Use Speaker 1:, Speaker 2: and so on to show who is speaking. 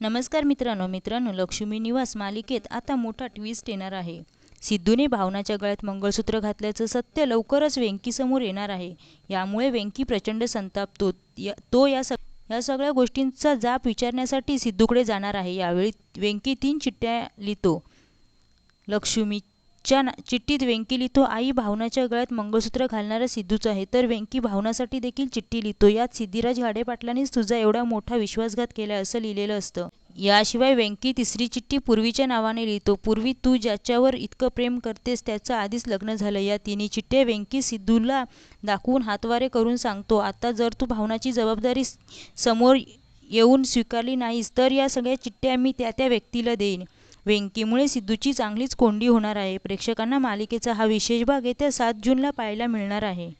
Speaker 1: नमस्कार मित्रांनो मित्रांनो लक्ष्मी निवास मालिकेत आता मोठा ट्विस्ट येणार आहे. सिद्धूने भावनाच्या गळ्यात मंगळसूत्र घातल्याचं सत्य लवकरच वेंकीसमोर येणार आहे. यामुळे वेंकी प्रचंड संतापतो या तो या सग या सगळ्या गोष्टींचा जाप विचारण्यासाठी सिद्धूकडे जाणार आहे. यावेळी वेंकी तीन चिठ्ठ्या लिहितो. लक्ष्मी च्या ना चिठ्ठीत वेंकी लिहितो आई भावनाच्या गळ्यात मंगळसूत्र घालणारा सिद्धूच आहे. तर वेंकी भावनासाठी देखील चिठ्ठी लिहितो. यात सिद्धिराज घाडेपाटलांनीच तुझा एवढा मोठा विश्वासघात केला असं लिहिलेलं असतं. याशिवाय वेंकी तिसरी चिठ्ठी पूर्वीच्या नावाने लिहितो. पूर्वी तू ज्याच्यावर इतकं प्रेम करतेस त्याचं आधीच लग्न झालं. या तिन्ही चिठ्ठ्या वेंकी सिद्धूला दाखवून हातवारे करून सांगतो. आता जर तू भावनाची जबाबदारी समोर येऊन स्वीकारली नाहीस तर या सगळ्या चिठ्ठ्या मी त्या त्या व्यक्तीला देईन. वेंकीमुळे सिद्धूची चांगलीच कोंडी होणार आहे. प्रेक्षकांना मालिकेचा हा विशेष भाग येत्या सात जूनला पाहायला मिळणार आहे.